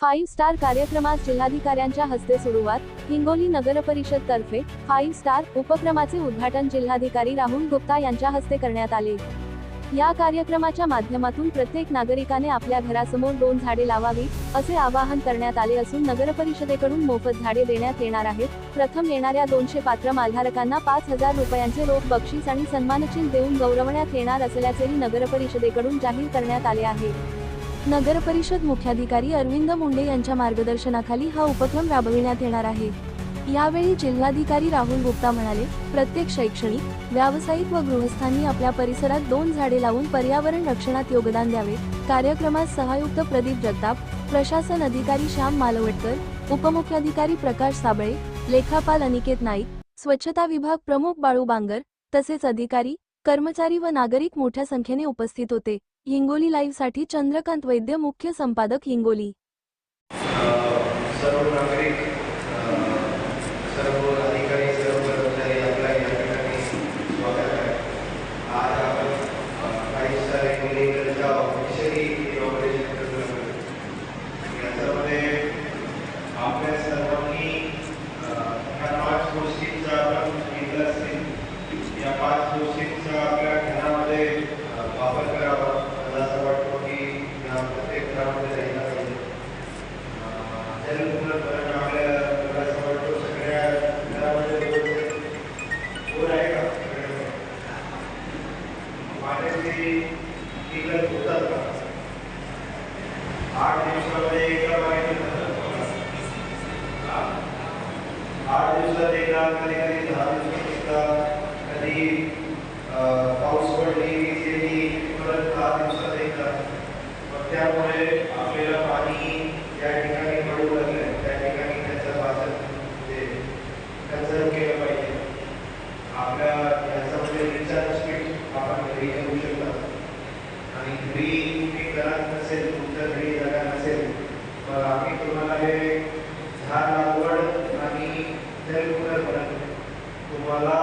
Five star कार्यक्रमास जिल्हाधिकाऱ्यांच्या हस्ते सुरुवात हिंगोली नगर परिषद तर्फे फाईव्ह स्टार उपक्रमाचे उद्घाटन जिल्हाधिकारी राहुल गुप्ता यांच्या हस्ते करण्यात आले. या कार्यक्रमाच्या माध्यमातून प्रत्येक नागरिकाने आपल्या घरासमोर दोन झाडे लावावी असे आवाहन करण्यात आले असून नगर परिषदेकडून मोफत झाडे देण्यात येणार आहेत. प्रथम येणाऱ्या दोनशे पात्र मालधारकांना पाच हजार रुपयांचे रोख बक्षीस आणि सन्मानचिन्ह देऊन गौरवण्यात येणार असल्याचेही नगर परिषदेकडून जाहीर करण्यात आले आहे. नगर परिषद मुख्याधिकारी अरविंद मुंडे यांच्या मार्गदर्शनाखाली हा उपक्रम राबविण्यात येणार आहे. यावेळी जिल्हाधिकारी राहुल गुप्ता म्हणाले प्रत्येक शैक्षणिक व्यावसायिक व गृहस्थांनी आपल्या परिसरात दोन झाडे लावून पर्यावरण रक्षणात योगदान द्यावे. कार्यक्रमात सहायुक्त प्रदीप जगताप प्रशासन अधिकारी श्याम मालवटकर उपमुख्याधिकारी प्रकाश साबळे लेखापाल अनिकेत नाईक स्वच्छता विभाग प्रमुख बाळू बांगर तसेच अधिकारी कर्मचारी व नागरिक मोठ्या संख्येने उपस्थित होते. हिंगोली लाईव्हसाठी चंद्रकांत वैद्य मुख्य संपादक हिंगोली. पाऊस पडली वीज परत दहा दिवसात त्यामुळे आपल्या याच्यामध्ये रिचार्ज स्पीड आपण घरी करू शकता. आणि घरी तुम्ही घरात नसेल तुमच्या घरी जागा नसेल तर आम्ही तुम्हाला हे झाड लागवड आणि जलपुनर्भरण तुम्हाला